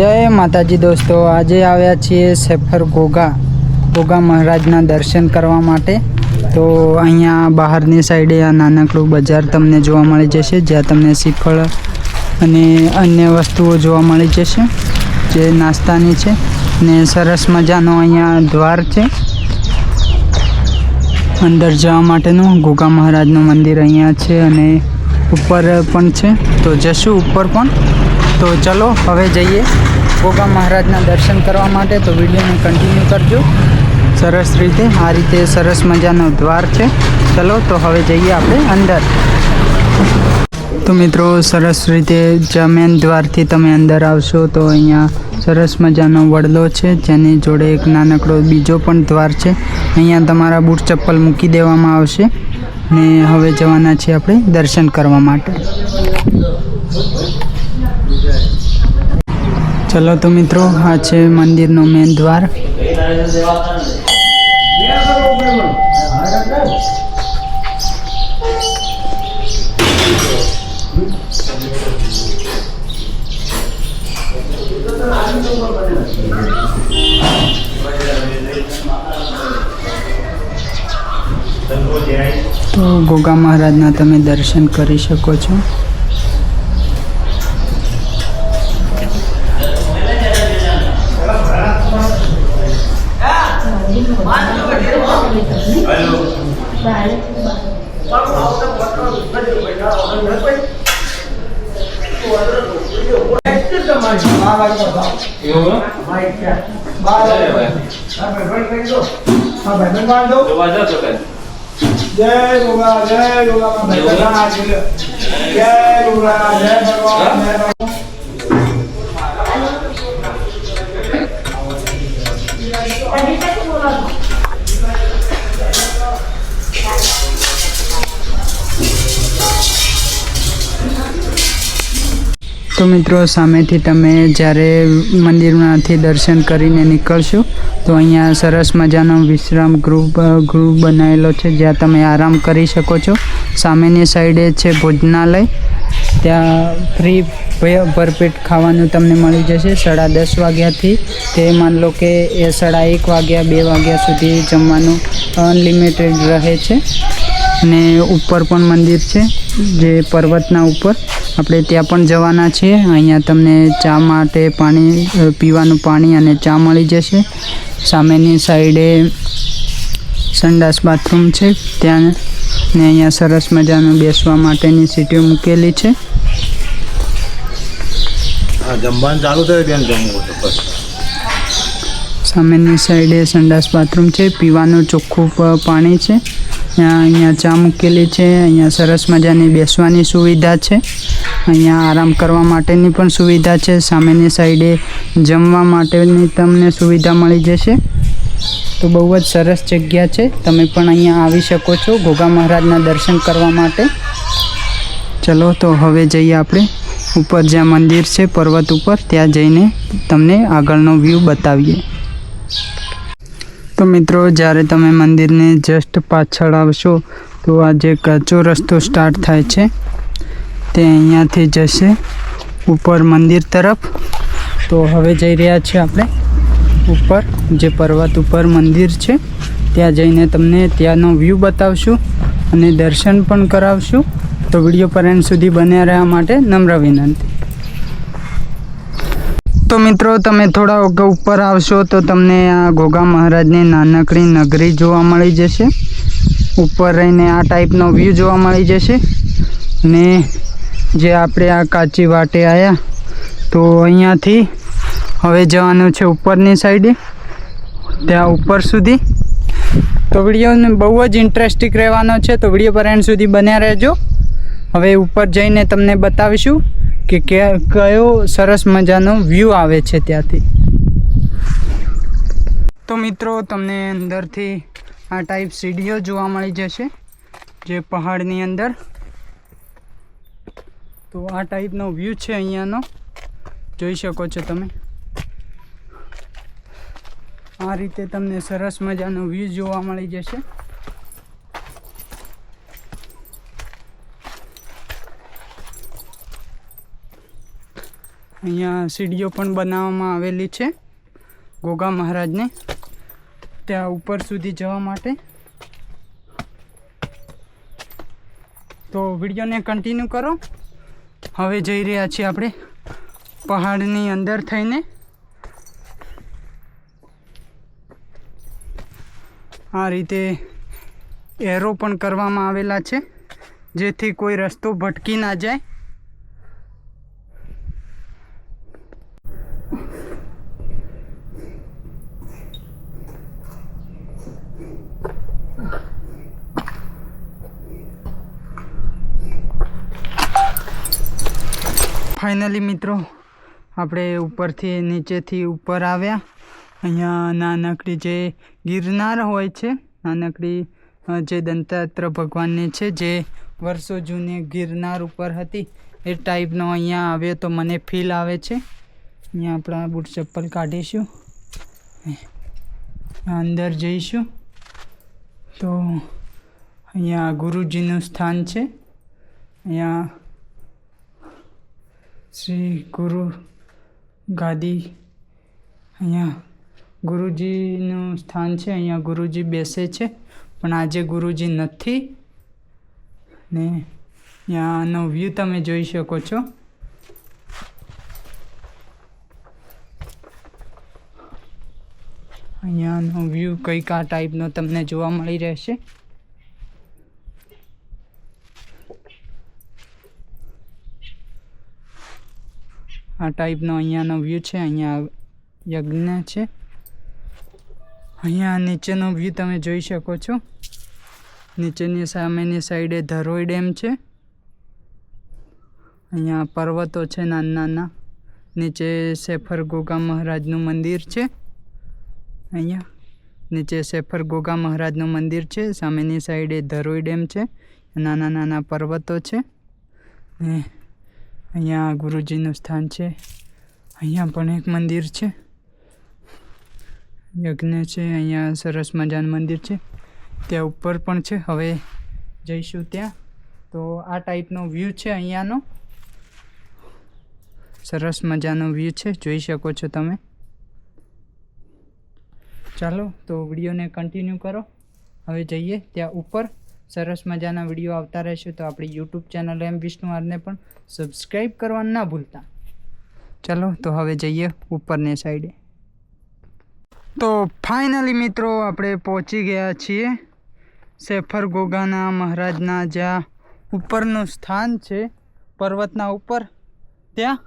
જય માતાજી દોસ્તો, આજે આવ્યા છીએ સેફર ગોગા. ગોગા મહારાજના દર્શન કરવા માટે. તો અહીંયા બહારની સાઈડે આ નાનકડું બજાર તમને જોવા મળી જશે, જ્યાં તમને શ્રીફળ અને અન્ય વસ્તુઓ જોવા મળી જશે, જે નાસ્તાની છે. ને સરસ મજાનો અહીંયા દ્વાર છે. અંદર જવા માટેનું ગોગા મહારાજનું મંદિર અહીંયા છે અને ઉપર પણ છે. તો જશું ઉપર પણ. તો ચલો, હવે જઈએ. ગોગા મહારાજના દર્શન કરવા માટે, તો વિડીયોને કન્ટિન્યુ કરજો. સરસ રીતે, આ રીતે સરસ મજાનો દ્વાર છે. ચલો, તો હવે જઈએ આપણે અંદર. તો મિત્રો, સરસ રીતે જ્યાં મેન દ્વારથી તમે અંદર આવશો, તો અહીંયા સરસ મજાનો વડલો છે, જેની જોડે એક નાનકડો બીજો પણ દ્વાર છે. અહીંયા તમારા બૂટ ચપ્પલ મૂકી દેવામાં આવશે. ને હવે જવાના છીએ આપણે દર્શન કરવા માટે. ચલો તો મિત્રો, આ છે મંદિરનો મેન દ્વાર. તો ગોગા મહારાજના તમે દર્શન કરી શકો છો. જય ગોગા જય છે જય ભગવાન જય ભગવાન તો મિત્રો, સામેથી તમે જ્યારે મંદિરમાંથી દર્શન કરીને નીકળશો, તો અહીંયા સરસ મજાનો વિશ્રામ ગૃહ ગૃહ બનાવેલો છે, જ્યાં તમે આરામ કરી શકો છો. સામેની સાઈડે છે ભોજનાલય. ત્યાં ફ્રી ભરપેટ ખાવાનું તમને મળી જશે. સાડા દસ વાગ્યાથી તે માન લો કે એ સાડા એક વાગ્યા, બે વાગ્યા સુધી જમવાનું અનલિમિટેડ રહે છે. અને ઉપર પણ મંદિર છે જે પર્વતના ઉપર. આપણે ત્યાં પણ જવાના છીએ. અહીંયા તમને ચા માટે પાણી પીવાનું પાણી અને ચા મળી જશે. સામેની સાઈડે સંડાસ બાથરૂમ છે. ત્યાં ને અહીંયા સરસ મજાનું બેસવા માટેની સીટીઓ મૂકેલી છે. જમવાનું ચાલુ થયું ત્યાં જમવું સામેની સાઈડે સંડાસ બાથરૂમ છે. પીવાનું ચોખ્ખું પાણી છે. ત્યાં અહીંયા ચા મૂકેલી છે, અહીંયા સરસ મજાની બેસવાની સુવિધા છે, અહીંયા આરામ કરવા માટેની પણ સુવિધા છે, સામેની સાઈડે જમવા માટેની તમને સુવિધા મળી જશે. તો બહુ જ સરસ જગ્યા છે, તમે પણ અહીંયા આવી શકો છો ગોગા મહારાજના દર્શન કરવા માટે. ચલો, તો હવે જઈએ આપણે. ઉપર જ્યાં મંદિર છે, પર્વત ઉપર, ત્યાં જઈને તમને આગળનો વ્યૂ બતાવીએ. તો મિત્રો, જ્યારે તમે મંદિરને જસ્ટ પાછળ આવશો, તો આ જે કાચો રસ્તો સ્ટાર્ટ થાય છે. તે અહીંયાથી જશે, ઉપર મંદિર તરફ. તો હવે જઈ રહ્યા છીએ આપણે ઉપર, જે પર્વત ઉપર મંદિર છે. ત્યાં જઈને તમને ત્યાંનો વ્યૂ બતાવશું અને દર્શન પણ કરાવશું. તો વીડિયો પર એન્ડ સુધી બન્યા રહેવા માટે નમ્ર વિનંતી. તો મિત્રો, તમે થોડા ઉપર આવશો તો તમને આ ગોગા મહારાજની નાનકડી નગરી જોવા મળી જશે. ઉપર રહીને આ ટાઈપનો વ્યૂ જોવા મળી જશે. ને જે આપણે આ કાચી વાટે આવ્યા તો અહીંયાથી હવે જવાનું છે ઉપરની સાઈડે ત્યાં ઉપર સુધી. તો વિડીયોને બહુ જ ઇન્ટરેસ્ટિંગ રહેવાનો છે. તો વીડિયો પર એન્ડ સુધી બન્યા રહેજો. હવે ઉપર જઈને તમને બતાવીશું. કે કયો સરસ મજાનો વ્યૂ આવે છે ત્યાંથી? તો મિત્રો, તમને અંદરથી આ ટાઈપ સીડીઓ જોવા મળી જશે, જે પહાડની અંદર. તો આ ટાઈપનો વ્યૂ છે અહીંયાનો. જોઈ શકો છો તમે. આ રીતે તમને સરસ મજાનો વ્યૂ જોવા મળી જશે. અહીંયા સીડીઓ પણ બનાવવામાં આવેલી છે, ગોગા મહારાજને, ત્યાં ઉપર સુધી જવા માટે. તો વિડીયોને કન્ટિન્યુ કરો. હવે જઈ રહ્યા છીએ આપણે પહાડની અંદર થઈને. આ રીતે એરો પણ કરવામાં આવેલા છે, જેથી કોઈ રસ્તો ભટકી ના જાય. ફાઇનલી મિત્રો, આપણે ઉપરથી નીચેથી ઉપર આવ્યા. અહીંયા નાનકડી જે ગિરનાર હોય છે, નાનકડી જે દંતાત્ર ભગવાનની છે, જે વર્ષો જૂની ગિરનાર ઉપર હતી, એ ટાઈપનો અહીંયા આવ્યો તો મને ફીલ આવે છે. અહીંયા આપણા બૂટ ચપ્પલ કાઢીશું. અંદર જઈશું. તો અહીંયા ગુરુજીનું સ્થાન છે. અહીંયા શ્રી ગુરુ ગાદી. અહીંયા ગુરુજીનું સ્થાન છે, અહીંયા ગુરુજી બેસે છે, પણ આજે ગુરુજી નથી. ને અહીંયાનો વ્યૂ તમે જોઈ શકો છો. અહીંયાનો વ્યૂ કંઈક આ ટાઈપનો તમને જોવા મળી રહેશે. આ ટાઈપનો અહીંયાનો વ્યૂ છે, અહીંયા યજ્ઞ છે. અહીંયા નીચેનો વ્યૂ તમે જોઈ શકો છો. નીચેની સામેની સાઈડે ધરોઈ ડેમ છે. અહીંયા પર્વતો છે નાના નાના. નીચે શેફર ગોગા મહારાજનું મંદિર છે. અહીંયા નીચે શેફર ગોગા મહારાજનું મંદિર છે. સામેની સાઈડે ધરોઈ ડેમ છે. નાના નાના પર્વતો છે. ને અહીંયા ગુરુજીનું સ્થાન છે. અહીંયા પણ એક મંદિર છે. યજ્ઞ છે, અહીંયા સરસ મજાનું મંદિર છે. ત્યાં ઉપર પણ છે. હવે જઈશું ત્યાં. તો આ ટાઈપનો વ્યૂ છે અહીંયાનો. સરસ મજાનો વ્યૂ છે. જોઈ શકો છો તમે. ચાલો, તો વિડીયોને કન્ટિન્યુ કરો. હવે જઈએ ત્યાં ઉપર. સરસ મજાના વીડિયો આવતા રહેશે તો આપણી યુટ્યુબ ચેનલ એમ વિષ્ણુ આરને પણ સબસ્ક્રાઈબ કરવાનું ના ભૂલતા. ચલો, તો હવે જઈએ ઉપરની સાઈડે તો ફાઇનલી મિત્રો આપણે પહોંચી ગયા છીએ સેફર ગોગાના મહારાજના જ્યાં ઉપરનું સ્થાન છે, પર્વતના ઉપર. ત્યાં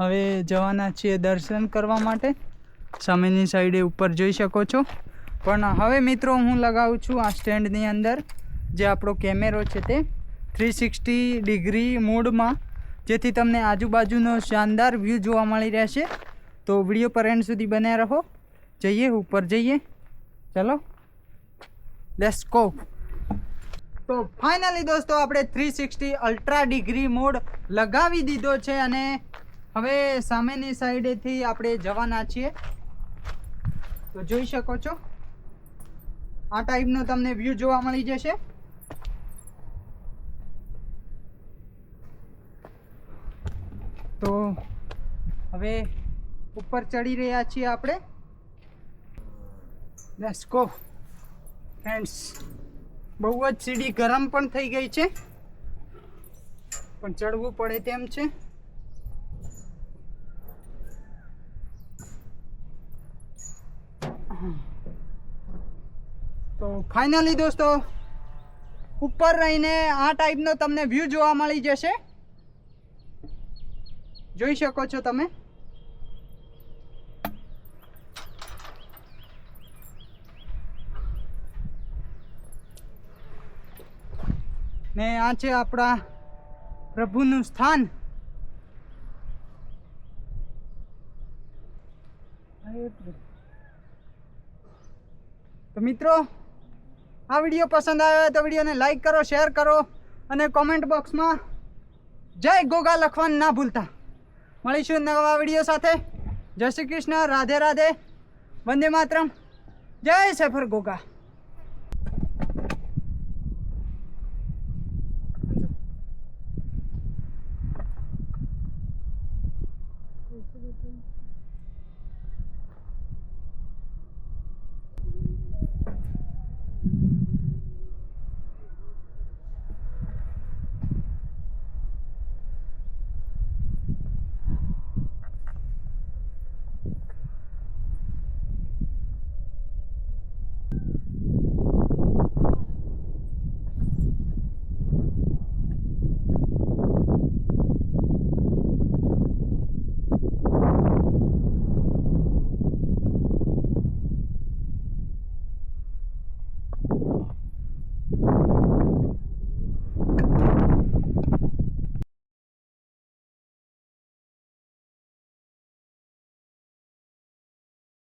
હવે જવાના છીએ દર્શન કરવા માટે. સામેની સાઈડે ઉપર જોઈ શકો છો. પણ હવે મિત્રો હું લગાવું છું આ સ્ટેન્ડની અંદર. જે આપણો કેમેરો છે તે થ્રી સિક્સટી ડિગ્રી મોડમાં, જેથી તમને આજુબાજુનો શાનદાર વ્યૂ જોવા મળી રહેશે. તો વીડિયો પર એન્ડ સુધી બન્યા રહો. જઈએ, ઉપર જઈએ. ચલો. લેટ્સ ગો તો ફાઇનલી દોસ્તો, આપણે three sixty ultra degree mode લગાવી દીધો છે અને હવે સામેની સાઈડેથી આપણે જવાના છીએ. તો જોઈ શકો છો. આ ટાઈપનો તમને વ્યૂ જોવા મળી જશે. તો હવે ઉપર ચડી રહ્યા છીએ આપણે. લેટ્સ ગો ફ્રેન્ડ્સ બહુ જ સીડી ગરમ પણ થઈ ગઈ છે. પણ ચડવું પડે તેમ છે. તો ફાઇનલી દોસ્તો, ઉપર રહીને આ ટાઈપનો તમને વ્યૂ જોવા મળી જશે. જોઈ શકો છો તમે? ને આ છે આપણા પ્રભુનું સ્થાન. તો મિત્રો, આ વીડિયો પસંદ આવ્યો તો વિડીયોને લાઈક કરો, શેર કરો અને કોમેન્ટ બોક્સમાં જય ગોગા લખવાનું ના ભૂલતા. મળીશું નવા વીડિયો સાથે. જય શ્રી કૃષ્ણ. રાધે રાધે. વંદે માતરમ. જય સફર ગોગા.